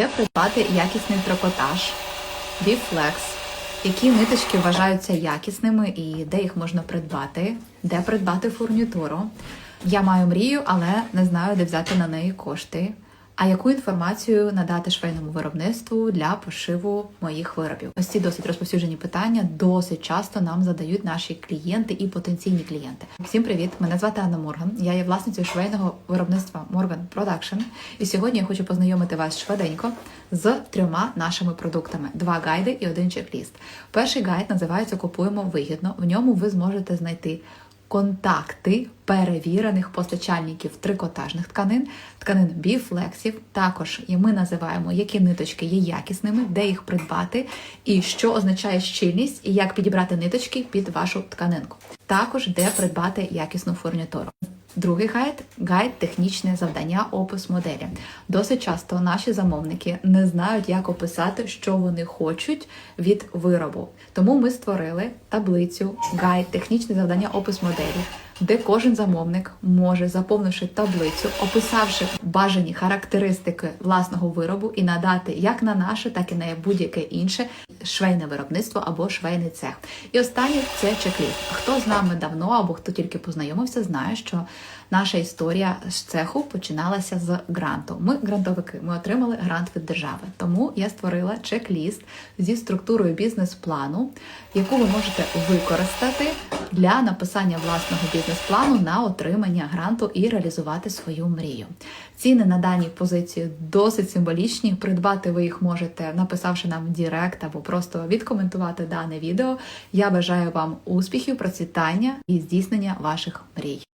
Де придбати якісний трикотаж, біфлекс, які ниточки вважаються якісними і де їх можна придбати, де придбати фурнітуру. Я маю мрію, але не знаю, де взяти на неї кошти. А яку інформацію надати швейному виробництву для пошиву моїх виробів? Ось ці досить розповсюджені питання досить часто нам задають наші клієнти і потенційні клієнти. Всім привіт! Мене звати Анна Морган. Я є власницею швейного виробництва Morgan Production. І сьогодні я хочу познайомити вас швиденько з трьома нашими продуктами: два гайди і один чек-ліст. Перший гайд називається Купуємо вигідно. В ньому ви зможете знайти контакти перевірених постачальників трикотажних тканин, тканин біфлексів. Також і ми називаємо, які ниточки є якісними, де їх придбати, і що означає щільність, і як підібрати ниточки під вашу тканинку. Також де придбати якісну фурнітуру. Другий гайд гайд технічне завдання, опис моделі. Досить часто наші замовники не знають, як описати, що вони хочуть від виробу. Тому ми створили таблицю гайд технічне завдання, опис моделі, де кожен замовник може, заповнивши таблицю, описавши бажані характеристики власного виробу і надати як на наше, так і на будь-яке інше швейне виробництво або швейний цех. І останнє це чек-ліст. Хто з нами давно або хто тільки познайомився, знає, що наша історія з цеху починалася з гранту. Ми грантовики, ми отримали грант від держави. Тому я створила чек-ліст зі структурою бізнес-плану, яку ви можете використати для написання власного бізнес-плану на отримання гранту і реалізувати свою мрію. Ціни на дані позиції досить символічні. Придбати ви їх можете, написавши нам директ або просто відкоментувати дане відео. Я бажаю вам успіхів, процвітання і здійснення ваших мрій.